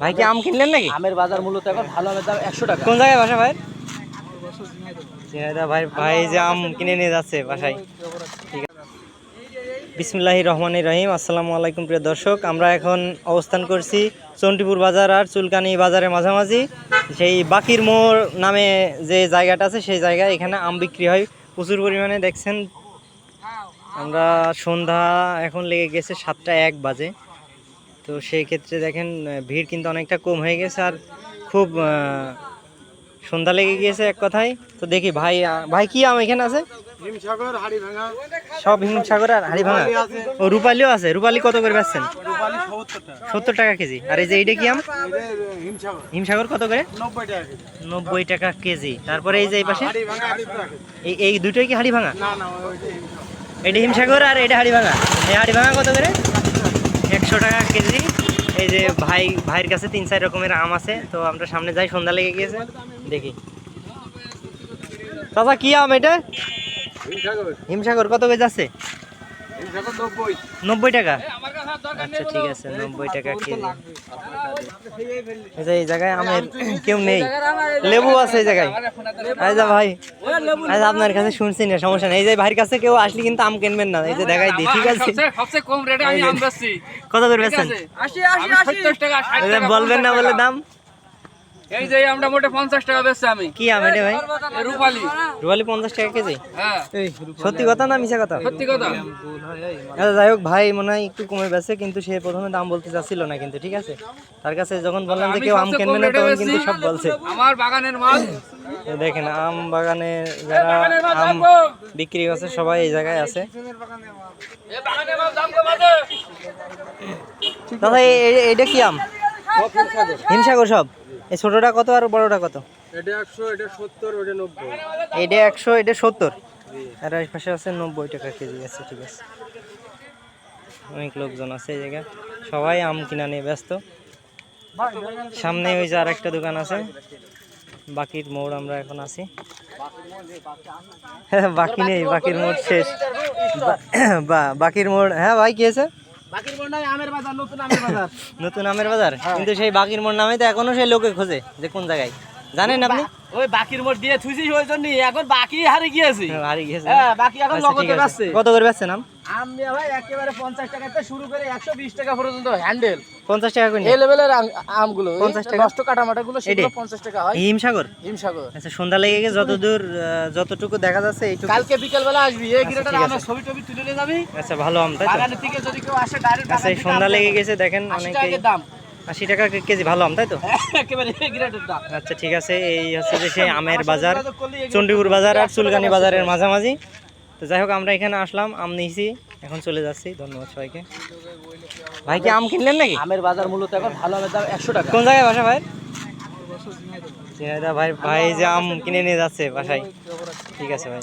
ভাই কি আম কিনলেন নাকি? আমের বাজার মূলত এখন ভালো আমের দাম একশো টাকা। কোন জায়গায় বাসা ভাই? ভাই ভাই যে আম কিনে নিয়ে যাচ্ছে বাসায়। ঠিক আছে। বিসমুল্লাহি রহমান রহিম আসসালামু আলাইকুম প্রিয় দর্শক। আমরা এখন অবস্থান করছি চন্ডিপুর বাজার আর চুলকানি বাজারের মাঝামাঝি। সেই বাকির মোড় নামে যে জায়গাটা আছে সেই জায়গায় এখানে আম বিক্রি হয়। প্রচুর পরিমাণে দেখছেন। আমরা সন্ধ্যা এখন লেগে গেছে সাতটা এক বাজে। তো সেই ক্ষেত্রে দেখেন ভিড় কিন্তু অনেকটা কম হয়ে গেছে আর খুব সন্ধ্যা লেগে গিয়েছে এক কথায়। তো দেখি ভাই ভাই কি আম এখানে আছে? সব হিমসাগর আর হাড়ি ভাঙা ও রূপালিও আছে। রূপালি কত করে বেচছেন? রূপালি সত্তর টাকা। কেজি। আর এই যে এইটা কি আম? হিমসাগর। কত করে? নব্বই টাকা কেজি। তারপরে এই যে এই পাশে? এই এই দুটোই কি হাড়ি ভাঙা এটা হিমসাগর আর এটা হাড়ি ভাঙা এই হাড়ি ভাঙা কত করে? একশো টাকা কেজি। এই যে ভাই ভাইয়ের কাছে তিন চার রকমের আম আছে। তো আমরা সামনে যাই সন্ধ্যা লেগে গিয়েছে। দেখি। চাচা কি আম এটা? হিমসাগর। কত বেজ আছে? নব্বই টাকা। আচ্ছা ঠিক আছে নব্বই টাকা কেজি। আচ্ছা এই জায়গায় আমের কেউ নেই। লেবু আছে এই জায়গায়। আচ্ছা ভাই। আচ্ছা আপনার কাছে শুনছি না সমস্যা নেই। এই যে ভাইয়ের কাছে কেউ আসলে কিন্তু আম কিনবেন না। এই যে দেখাই দিই ঠিক আছে? সবচেয়ে সবচেয়ে কম রেটে আমি আম কত করে টাকা বলবেন না বলে দাম। এই যে আমরা মোটে পঞ্চাশ টাকা বেচছি আমি। কি আম এটা ভাই? রূপালি। রুয়ালি পঞ্চাশ টাকা কেজি? হ্যাঁ। সত্যি কথা না মিশা কথা? সত্যি কথা। আচ্ছা যাই হোক ভাই মনে হয় একটু কমে বেছে কিন্তু সে প্রথমে দাম বলতে চাচ্ছিল না কিন্তু ঠিক আছে? তার কাছে যখন বললাম যে কেউ আম কিনবে না তখন কিন্তু সব বলছে। আমার বাগানের মাল। দেখেন আম বাগানে যারা আম বিক্রি করছে সবাই এই জায়গায় আছে। এ বাগানের মাল দাম কম আছে দাদা এই- এই- কি আম? হিমসাগর সব? এই ছোটটা কত আর বড়টা কত? এটা একশো এটা সত্তর ওটা নব্বই। এটা একশো এটা সত্তর? আর এই পাশে আছে নব্বই টাকা কেজি আছে ঠিক আছে। অনেক লোকজন আছে এই জায়গায়। সবাই আম কিনা নিয়ে ব্যস্ত। সামনে ওই যে আর একটা দোকান আছে। বাকির মোড় আমরা এখন আছি। হ্যাঁ, বাকি নেই বাকির মোড় শেষ। বাকির মোড় হ্যাঁ ভাই কি আছে নতুন আমের বাজার? কিন্তু সেই বাকির মোড় নামে তো এখনও সেই লোকে খোঁজে যে কোন জায়গায়। জানেন আপনি? ওই বাকির মোট দিয়ে থুইছিস ওই জন্য এখন বাকি হারে গিয়েছি। হারিয়ে গেছে হ্যাঁ বাকি এখন আচ্ছা, নগদে আছে। কত করে বেচছেন আম? আম ভাই একেবারে পঞ্চাশ টাকা থেকে শুরু করে একশো বিশ টাকা পর্যন্ত হ্যান্ডেল পঞ্চাশ টাকা করে এই লেভেলের আমগুলো 50 টাকা? নষ্ট কাটামাটা গুলো সেগুলো এটাই? পঞ্চাশ টাকা হয়। হিমসাগর? হিমসাগর। আচ্ছা সন্ধ্যা লেগে গেছে যতদূর যতটুকু দেখা যাচ্ছে এইটুকু। কালকে বিকেল বেলা আসবি। এই গিরাটার আমার ছবি টবি তুলে নিয়ে যাবি। আচ্ছা ভালো আম তাই তো? বাগানের থেকে যদি কেউ আসে ডাইরেক্ট আচ্ছা সন্ধ্যা লেগে গেছে দেখেন আশি অনেকে দাম। আশি টাকা কে- কেজি ভালো আম তাই তো? দাম আচ্ছা ঠিক আছে এই হচ্ছে যে সেই আমের বাজার চণ্ডীপুর বাজার আর চুলকানি বাজারের মাঝামাঝি। তো যাই হোক আমরা এখানে আসলাম আম নিয়েছি এখন চলে যাচ্ছি ধন্যবাদ সবাইকে। ভাই কি আম কিনলেন নাকি? আমের বাজার মূলত এখন ভালো আমের দাম একশো টাকা। কোন জায়গায় বাসা ভাই? ভাই ভাই যে আম কিনে নিয়ে যাচ্ছে বাসায়। ঠিক আছে ভাই।